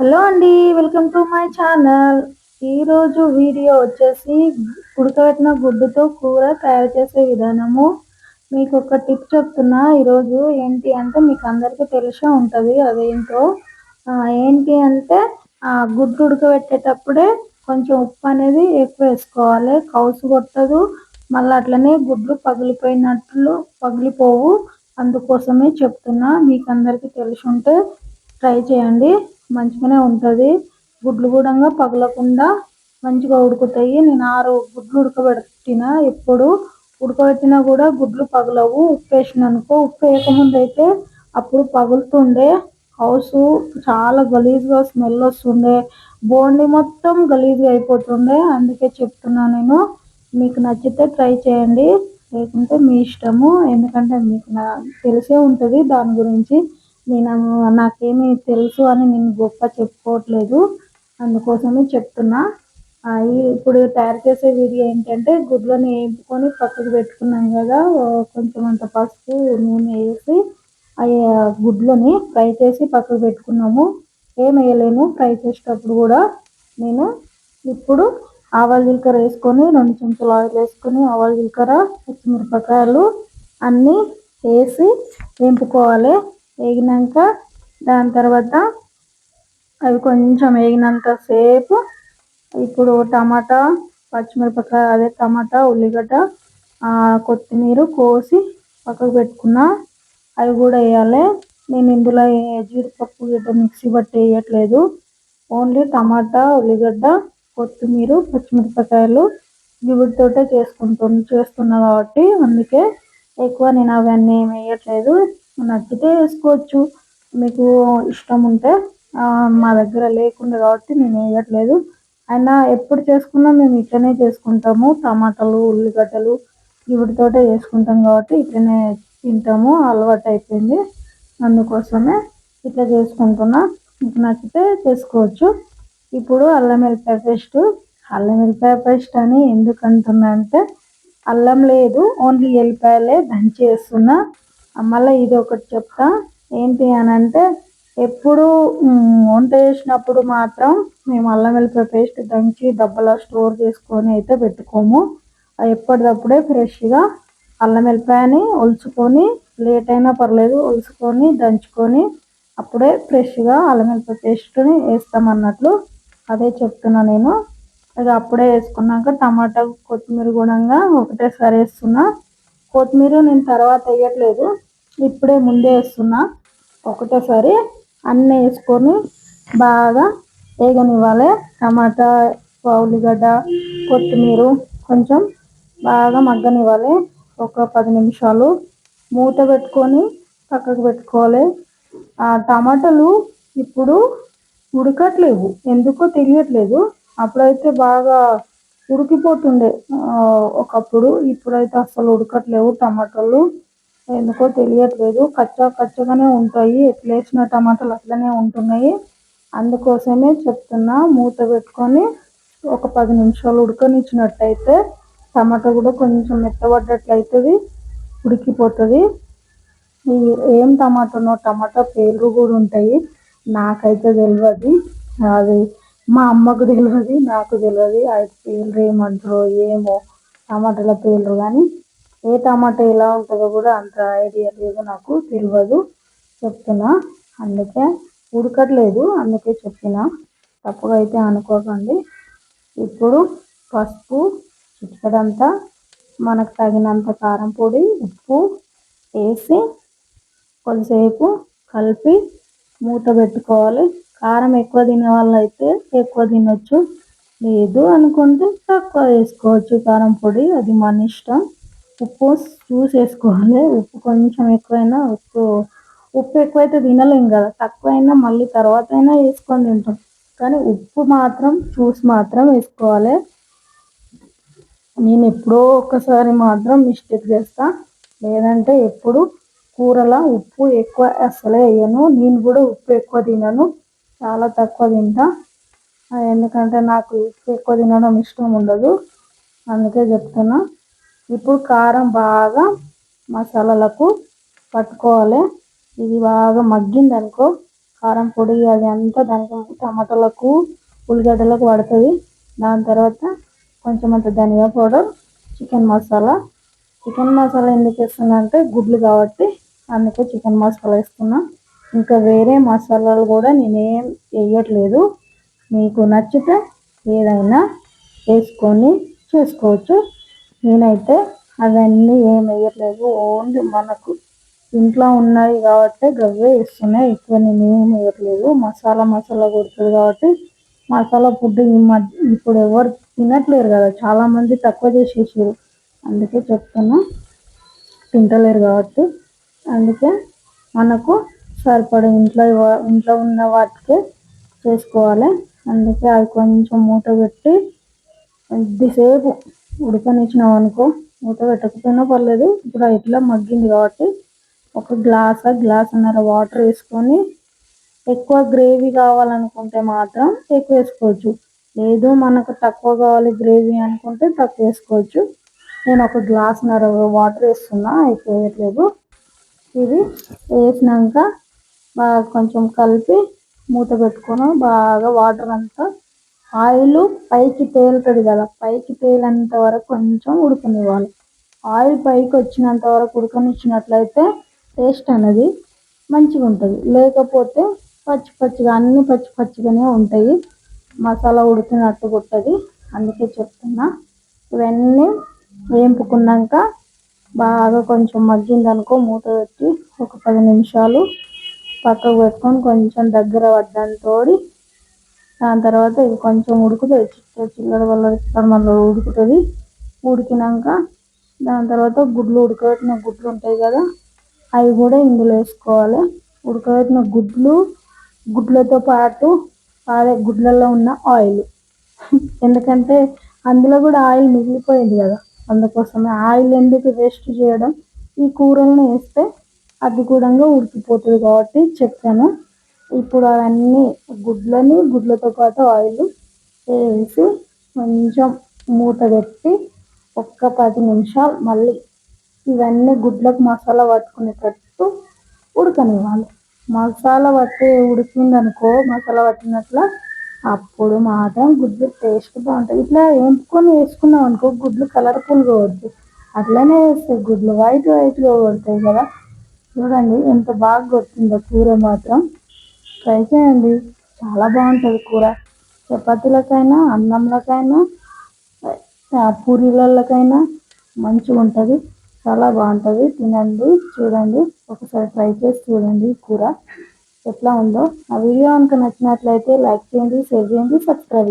Hello అండి welcome to my channel. ఈరోజు video వచ్చేసి ఉడకబెట్టిన గుడ్డుతో కూర తయారు చేసే విధానము. మీకు ఒక టిప్ చెప్తున్నా ఈరోజు ఏంటి అంటే మీకు అందరికీ తెలిసే ఉంటుంది అదేంటో. ఏంటి అంటే ఆ గుడ్డు ఉడకబెట్టేటప్పుడే కొంచెం ఉప్పు అనేది ఎక్కువ వేసుకోవాలి. కౌసు కొట్టదు మళ్ళీ అట్లనే గుడ్లు పగిలిపోయినట్లు పగిలిపోవు. అందుకోసమే చెప్తున్నా మీకు అందరికీ తెలిసి ఉంటే ట్రై చేయండి. మంచిగానే ఉంటుంది. గుడ్లు కూడా పగలకుండా మంచిగా ఉడుకుతాయి. నేను ఆరు గుడ్లు ఉడకబెట్టిన ఎప్పుడు. ఉడకబెట్టినా కూడా గుడ్లు పగలవు. ఉప్పు వేసిన అనుకో ఉప్పు వేయకముందు అయితే అప్పుడు పగులుతుండే. హౌస్ చాలా గలీజ్గా స్మెల్ వస్తుండే. బోండి మొత్తం గలీజ్గా అయిపోతుండే. అందుకే చెప్తున్నా నేను మీకు నచ్చితే ట్రై చేయండి. లేకుంటే మీ ఇష్టము. ఎందుకంటే మీకు నా తెలిసే ఉంటుంది దాని గురించి. నేను నాకేమి తెలుసు అని నేను గొప్ప చెప్పుకోవట్లేదు. అందుకోసమే చెప్తున్నా. ఇప్పుడు తయారు చేసే వీడియో ఏంటంటే గుడ్లను వేపుకొని పక్కకు పెట్టుకున్నాం కదా కొంచెం అంత పసుపు నూనె వేసి అవి గుడ్లని ఫ్రై చేసి పక్కకు పెట్టుకున్నాము. ఏం వేయలేము ఫ్రై చేసేటప్పుడు కూడా నేను ఇప్పుడు ఆవాల జీలకర్ర వేసుకొని రెండు చెంచాలు ఆయిల్ వేసుకొని ఆవాల జీలకర్ర పచ్చిమిరపకాయలు అన్నీ వేసి వేపుకోవాలి. వేగినాక దాని తర్వాత అవి కొంచెం వేగినంత సేపు ఇప్పుడు టమాటా పచ్చిమిరపకాయ అదే టమాటా ఉల్లిగడ్డ కొత్తిమీర కోసి పక్కకు పెట్టుకున్న అవి కూడా వేయాలి. నేను ఇందులో జీడిపప్పు గిడ్డ మిక్సీ బట్టి వేయట్లేదు. ఓన్లీ టమాటా ఉల్లిగడ్డ కొత్తిమీర పచ్చిమిరపకాయలు వీటితోటే చేసుకుంటు చేస్తున్నా కాబట్టి అందుకే ఎక్కువ నేను అవన్నీ ఏమి వేయట్లేదు. నచ్చితే వేసుకోవచ్చు. మీకు ఇష్టం ఉంటే మా దగ్గర లేకుండా కాబట్టి నేను వేయట్లేదు. అయినా ఎప్పుడు చేసుకున్నా మేము ఇట్లనే చేసుకుంటాము. టమాటాలు ఉల్లిగడ్డలు ఇవిటితోటే చేసుకుంటాం కాబట్టి ఇట్లనే తింటాము. అలవాటు అయిపోయింది. అందుకోసమే ఇట్లా చేసుకుంటున్నా. మీకు నచ్చితే చేసుకోవచ్చు. ఇప్పుడు అల్లం వెల్లిపాయ పేస్ట్. అల్లం వెల్లిపాయ పేస్ట్ అని ఎందుకు అంటున్నా అంటే అల్లం లేదు ఓన్లీ వెల్లిపాయలే దంచి వేస్తున్నా. మళ్ళీ ఇది ఒకటి చెప్తా. ఏంటి అని అంటే ఎప్పుడు వంట చేసినప్పుడు మాత్రం మేము అల్లం వెల్లిపాయ పేస్ట్ దంచి డబ్బాలో స్టోర్ చేసుకొని అయితే పెట్టుకోము. ఎప్పటికప్పుడే ఫ్రెష్గా అల్లం వెల్లిపాయని ఒలుచుకొని లేట్ అయినా పర్లేదు ఒలుచుకొని దంచుకొని అప్పుడే ఫ్రెష్గా అల్లం వెల్లిపాయ పేస్ట్ని వేస్తామన్నట్లు అదే చెప్తున్నా నేను. ఇక అప్పుడే వేసుకున్నాక టమాటా కొత్తిమీర గుణంగా ఒకటేసారి వేస్తున్నా. కొత్తిమీర నేను తర్వాత వేయట్లేదు. ఇప్పుడే ముందే వేస్తున్నా. ఒకటేసారి అన్నీ వేసుకొని బాగా వేగనివ్వాలి. టమాటా ఉల్లిగడ్డ కొత్తిమీర కొంచెం బాగా మగ్గనివ్వాలి. ఒక పది నిమిషాలు మూత పెట్టుకొని పక్కకు పెట్టుకోవాలి. ఆ టమాటాలు ఇప్పుడు ఉడకట్లేవు. ఎందుకో తెలియట్లేదు. అప్పుడైతే బాగా ఉడికిపోతుండే. ఒకప్పుడు ఇప్పుడైతే అసలు ఉడకట్లేవు టమాటాలు. ఎందుకో తెలియట్లేదు. కచ్చా కచ్చగానే ఉంటాయి. ఎట్లేసిన టమాటాలు అట్లనే ఉంటున్నాయి. అందుకోసమే చెప్తున్నా మూత పెట్టుకొని ఒక పది నిమిషాలు ఉడకనిచ్చినట్టయితే టమాటా కూడా కొంచెం మెత్తబడ్డట్లయితుంది ఉడికిపోతుంది. ఏం టమాటానో టమాటా పేర్లు కూడా ఉంటాయి. నాకైతే తెలియదు అది మా అమ్మకు తెలియదు నాకు తెలియదు అది పేలరు ఏమంటారో ఏమో టమాటాల పేలరు కానీ ఏ టమాటా ఎలా ఉంటుందో కూడా అంత ఐడియా లేదు నాకు తెలియదు చెప్తున్నా. అందుకే ఉడకట్లేదు అందుకే చెప్పిన. తప్పుగా అయితే అనుకోకండి. ఇప్పుడు పసుపు చిక్కడంతా మనకు తగినంత కారం పొడి ఉప్పు వేసి కొద్దిసేపు కలిపి మూత పెట్టుకోవాలి. కారం ఎక్కువ తినే వాళ్ళు అయితే ఎక్కువ తినొచ్చు. లేదు అనుకుంటే తక్కువ వేసుకోవచ్చు. కారం పొడి అది మన ఇష్టం. ఉప్పు చూసి వేసుకోవాలి. ఉప్పు కొంచెం ఎక్కువైనా ఉప్పు ఉప్పు ఎక్కువైతే తినలేం కదా. తక్కువైనా మళ్ళీ తర్వాత అయినా వేసుకొని తింటాం. కానీ ఉప్పు మాత్రం చూసి మాత్రం వేసుకోవాలి. నేను ఎప్పుడో ఒక్కసారి మాత్రం మిస్టేక్ చేస్తా. లేదంటే ఎప్పుడు కూరలో ఉప్పు ఎక్కువ అసలే వేయను. నేను కూడా ఉప్పు ఎక్కువ తినను. చాలా తక్కువ తింటా. ఎందుకంటే నాకు ఎక్కువ తినడం ఇష్టం ఉండదు. అందుకే చెప్తున్నా. ఇప్పుడు కారం బాగా మసాలాలకు పట్టుకోవాలి. ఇది బాగా మగ్గింది అనుకో కారం పొడి అది అంతా దానికి టమాటాలకు ఉల్లిగడ్డలకు పడుతుంది. దాని తర్వాత కొంచెం అంత ధనియా powder chicken masala. Chicken masala ఎందుకు వేస్తున్నా అంటే గుడ్లు కాబట్టి అందుకే చికెన్ మసాలా వేస్తున్నా. ఇంకా వేరే మసాలాలు కూడా నేనేం వేయట్లేదు. మీకు నచ్చితే ఏదైనా వేసుకొని చేసుకోవచ్చు. నేనైతే అవన్నీ ఏం వేయట్లేదు. ఓన్లీ మనకు ఇంట్లో ఉన్నాయి కాబట్టి గవ్వే వేస్తున్నాయి ఎక్కువ నేను ఏం వేయట్లేదు. మసాలా మసాలా కొడుతుంది కాబట్టి మసాలా ఫుడ్ ఇప్పుడు ఎవరు తినట్లేరు కదా. చాలామంది తక్కువ చేసేసారు అందుకే చెప్తున్నా. తింటలేరు కాబట్టి అందుకే మనకు సరిపడ ఇంట్లో ఇంట్లో ఉన్న వాటికే చేసుకోవాలి. అందుకే అది కొంచెం మూత పెట్టి కొద్దిసేపు ఉడకనిచ్చినాం అనుకో. మూత పెట్టకపోయినా పర్లేదు. ఇప్పుడు ఇట్లా మగ్గింది కాబట్టి ఒక గ్లాస్ గ్లాసున్నర వాటర్ వేసుకొని ఎక్కువ గ్రేవీ కావాలనుకుంటే మాత్రం ఎక్కువ వేసుకోవచ్చు. లేదు మనకు తక్కువ కావాలి గ్రేవీ అనుకుంటే తక్కువ వేసుకోవచ్చు. నేను ఒక గ్లాసున్నర వాటర్ వేస్తున్నా ఎక్కువ వేయట్లేదు ఇది వేసినాక బాగా కొంచెం కలిపి మూత పెట్టుకొని బాగా వాటర్ అంతా ఆయిల్ పైకి తేలుతుంది కదా పైకి తేలేంత వరకు కొంచెం ఉడకనివ్వాలి. ఆయిల్ పైకి వచ్చినంత వరకు ఉడకనిచ్చినట్లయితే టేస్ట్ అనేది మంచిగా ఉంటుంది. లేకపోతే పచ్చి పచ్చిగా అన్నీ పచ్చి పచ్చిగానే ఉంటాయి. మసాలా ఉడికినట్టు ఉంటుంది అందుకే చెప్తున్నా ఇవన్నీ వేపుకున్నాక బాగా కొంచెం మగ్గిందనుకో మూత పెట్టి ఒక పది నిమిషాలు పక్కకు పెట్టుకొని కొంచెం దగ్గర పడ్డంతో దాని తర్వాత ఇది కొంచెం ఉడుకుతుంది చిక్క చిల్లర వల్ల మళ్ళీ ఉడుకుతుంది. ఉడికినాక దాని తర్వాత గుడ్లు ఉడకబెట్టిన గుడ్లు ఉంటాయి కదా అవి కూడా ఇందులో వేసుకోవాలి. ఉడకబెట్టిన గుడ్లు గుడ్లతో పాటు అదే గుడ్లలో ఉన్న ఆయిల్. ఎందుకంటే అందులో కూడా ఆయిల్ మిగిలిపోయింది కదా అందుకోసమే ఆయిల్ ఎందుకు వేస్ట్ చేయడం ఈ కూరలను వేస్తే అది కూడా ఉడికిపోతుంది కాబట్టి చెప్పాను. ఇప్పుడు అవన్నీ గుడ్లని గుడ్లతో పాటు ఆయిల్ వేసి కొంచెం మూత పెట్టి ఒక్క పది నిమిషాలు మళ్ళీ ఇవన్నీ గుడ్లకు మసాలా పట్టుకునేటట్టు ఉడకనివ్వాలి. మసాలా పట్టి ఉడికిందనుకో మసాలా పట్టినట్ల అప్పుడు మాత్రం గుడ్లు టేస్ట్ బాగుంటుంది ఇట్లా వేపుకొని వేసుకున్నాం అనుకో గుడ్లు కలర్ఫుల్గా వద్దు. అట్లనే వేస్తాయి గుడ్లు వైట్ వైట్గా కొడతాయి కదా. చూడండి ఎంత బాగా కొట్టిందో కూర మాత్రం. ట్రై చేయండి. చాలా బాగుంటుంది కూర. చపాతీలకైనా అన్నంలకైనా పూరీలకైనా మంచిగా ఉంటుంది. చాలా బాగుంటుంది. తినండి చూడండి. ఒకసారి ట్రై చేసి చూడండి కూర ఎట్లా ఉందో. ఆ వీడియో కనుక నచ్చినట్లయితే లైక్ చేయండి షేర్ చేయండి సబ్స్క్రైబ్